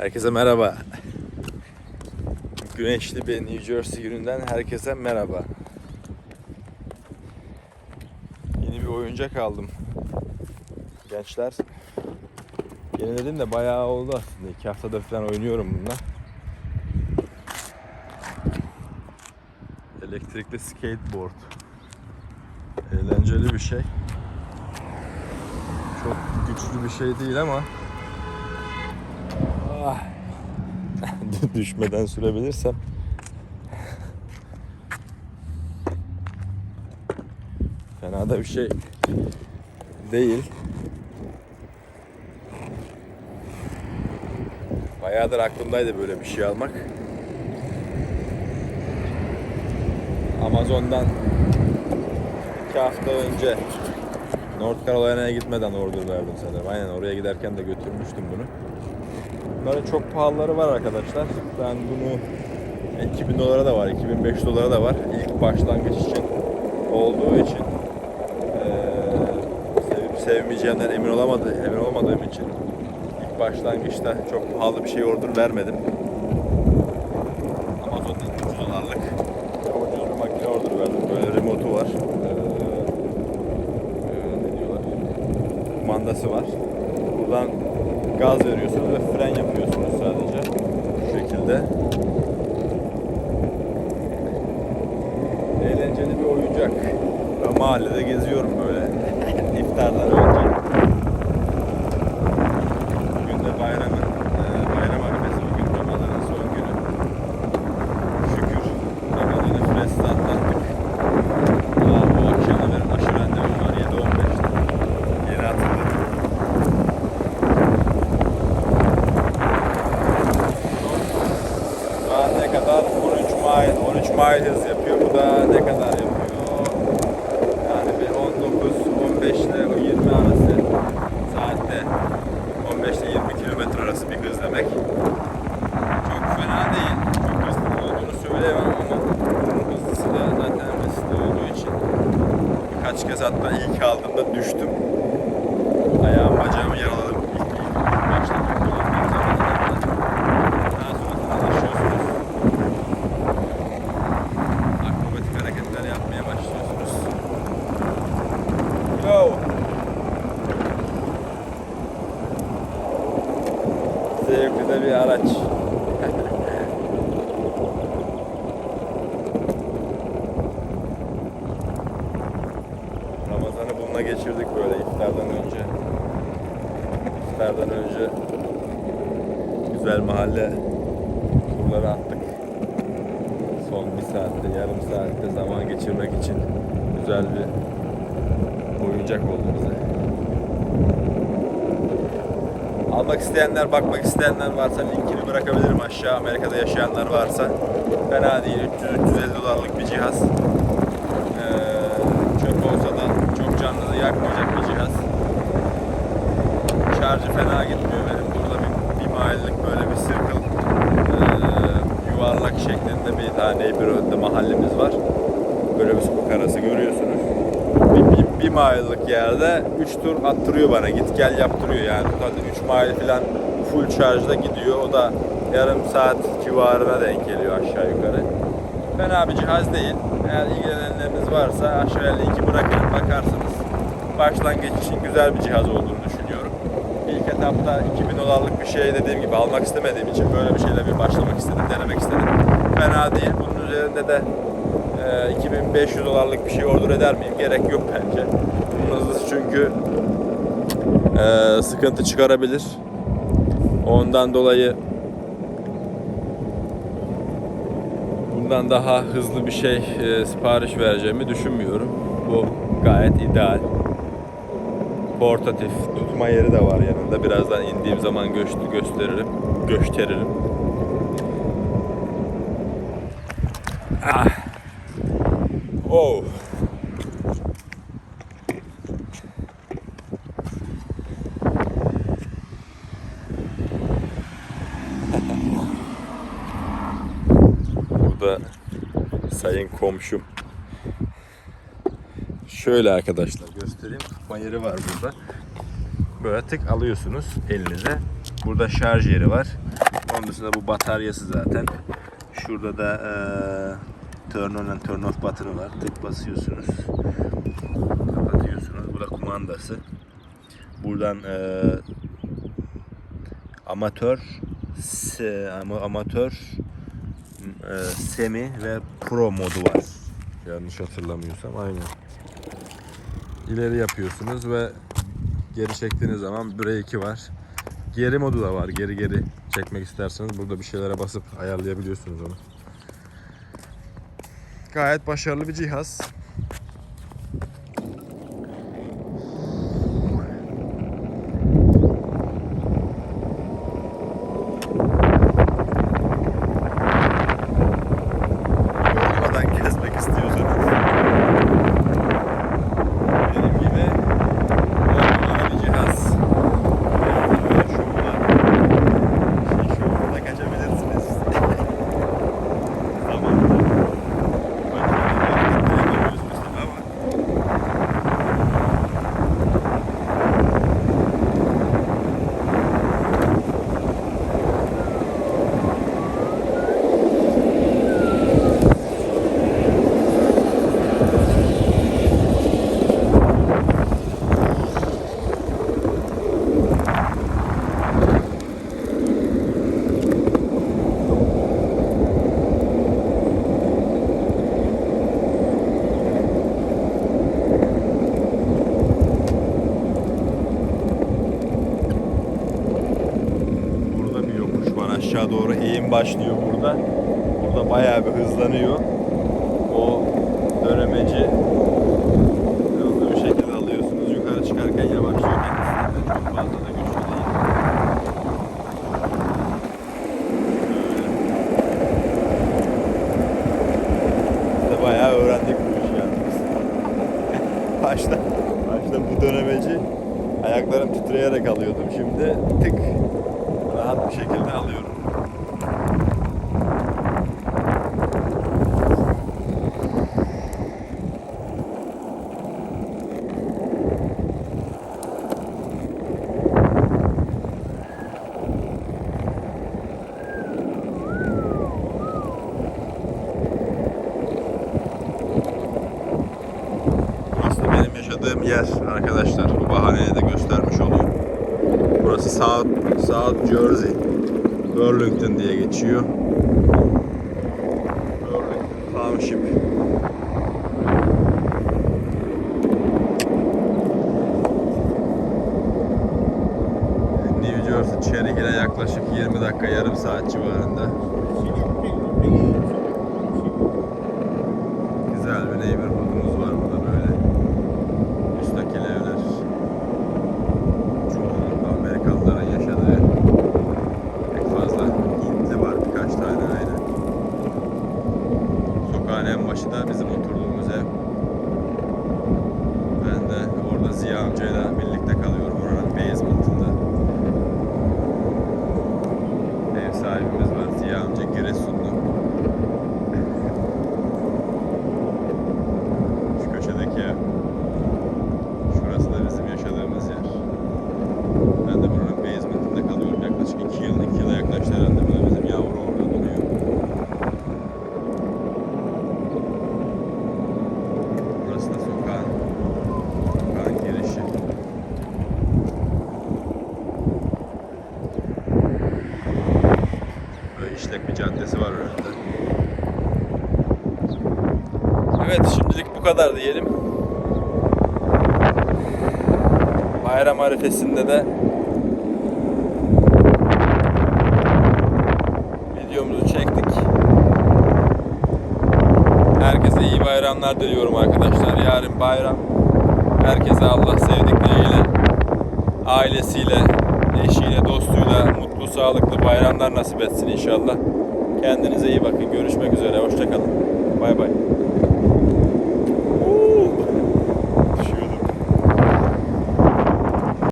Herkese merhaba. Güneşli bir New Jersey gününden herkese merhaba. Yeni bir oyuncak aldım. Gençler. Yeni de bayağı oldu aslında. İki haftada falan oynuyorum bununla. Elektrikli skateboard. Eğlenceli bir şey. Çok güçlü bir şey değil ama Ah. düşmeden sürebilirsem fena da bir şey değil. Bayağıdır aklımdaydı böyle bir şey almak. Amazon'dan iki hafta önce North Carolina'ya gitmeden order verdim sanırım. Aynen oraya giderken de götürmüştüm bunu. Bunların çok pahalıları var arkadaşlar. Ben bunu 2000 dolara da var, 2500 dolara da var. İlk başlangıç için olduğu için eee sevip sevmeyeceğimden emin olamadı, emin olmadığım için ilk başlangıçta çok pahalı bir şey order vermedim. Amazon'dan 300 dolarlık ucuz bir makine order verdim. Böyle remote'u var. Eee, eee, ne diyorlar? Kumandası var. Buradan gaz veriyorsunuz ve fren yapıyorsunuz sadece. Şu şekilde. Eğlenceli bir oyuncak. Ben mahallede geziyorum böyle. İftardan önce. Bugün de bayram, e, bayram arifesi. Bugün Ramazan'ın son günü. Şükür Ramazan'ı fresle atlattık. Aa, bu akşam da benim aşı randevum var 7.15'te. Yeni hatırladım. Şu an ne kadar? 13 mile, 13 mile hız yapıyor. Bu da ne kadar yapıyor? Yani bir 19, 15 ile 20 arası saatte 15 ile 20 kilometre arası bir hız demek. Çok fena değil. Çok hızlı olduğunu söyleyemem ama bunun hızlısı da zaten hızlı olduğu için birkaç kez hatta ilk aldığımda düştüm. Ayağım bacağımı yaraladım. İlk, ilk başta kullandığım zamanlarda. Daha sonra alışıyorsunuz. Akrobatik hareketler yapmaya başlıyorsunuz. Yo! Zevkli de bir araç. Ramazan'ı bununla geçirdik böyle iftardan önce. İftardan önce güzel mahalle turları attık. Son bir saatte, yarım saatte zaman geçirmek için güzel bir oyuncak oldu bize. Almak isteyenler, bakmak isteyenler varsa linkini bırakabilirim aşağı. Amerika'da yaşayanlar varsa fena değil. 300-350 dolarlık bir cihaz. Canlı yakmayacak bir cihaz. Şarjı fena gitmiyor benim. Burada bir, bir mile'lik böyle bir circle ee, yuvarlak şeklinde bir tane neighborhood'da mahallemiz var. Böyle bir sokak arası görüyorsunuz. Bir, bir, bir mile'lık yerde 3 tur attırıyor bana. Git gel yaptırıyor yani. Zaten 3 mile falan full şarjda gidiyor. O da yarım saat civarına denk geliyor aşağı yukarı. Fena bir cihaz değil. Eğer ilgilenenleriniz varsa aşağıya linki bırakırım bakarsınız. Başlangıç için güzel bir cihaz olduğunu düşünüyorum. İlk etapta 2000 dolarlık bir şey dediğim gibi almak istemediğim için böyle bir şeyle bir başlamak istedim, denemek istedim. Fena değil. Bunun üzerinde de e, 2500 dolarlık bir şey order eder miyim? Gerek yok bence. Bunun çünkü e, sıkıntı çıkarabilir. Ondan dolayı bundan daha hızlı bir şey e, sipariş vereceğimi düşünmüyorum. Bu gayet ideal. Portatif tutma yeri de var yanında. Birazdan indiğim zaman göç, gösteririm. Gösteririm. Ah. Oh. Burada sayın komşum. Şöyle arkadaşlar göstereyim. Tutma yeri var burada. Böyle tık alıyorsunuz elinize. Burada şarj yeri var. Onun dışında bu bataryası zaten. Şurada da eee turn on and turn off button'ı var. Tık basıyorsunuz. Kapatıyorsunuz. Bu da kumandası. Buradan eee, amatör, se, ama, amatör, eee, semi ve pro modu var. Yanlış hatırlamıyorsam aynen. İleri yapıyorsunuz ve geri çektiğiniz zaman break'i var. Geri modu da var. Geri geri çekmek isterseniz burada bir şeylere basıp ayarlayabiliyorsunuz onu. Gayet başarılı bir cihaz. Yorulmadan gezmek istiyorsanız benim gibi on numara bir cihaz. Böyle şovuna, şey şovuna kaçabilirsiniz. tamam. Ama Burada bir yokuş var. Aşağı başlıyor burada. Burada bayağı bir hızlanıyor. O dönemeci hızlı bir şekilde alıyorsunuz. Yukarı çıkarken yavaşlıyor kendisi. Çok da güçlü değil. Bayağı öğrendik bu işi yalnız. başta, başta bu dönemeci ayaklarım titreyerek alıyordum. Şimdi tık rahat bir şekilde alıyorum. Burası da benim yaşadığım yer arkadaşlar. Bu bahaneyi de göstermiş olayım. Burası South, South Jersey. Burlington diye geçiyor. Burlington Township. Evet şimdilik bu kadar diyelim. Bayram arifesinde de videomuzu çektik. Herkese iyi bayramlar diliyorum arkadaşlar. Yarın bayram. Herkese Allah sevdikleriyle, ailesiyle, eşiyle, dostuyla mutlu, sağlıklı bayramlar nasip etsin inşallah. Kendinize iyi bakın. Görüşmek üzere. Hoşçakalın. Bay bay.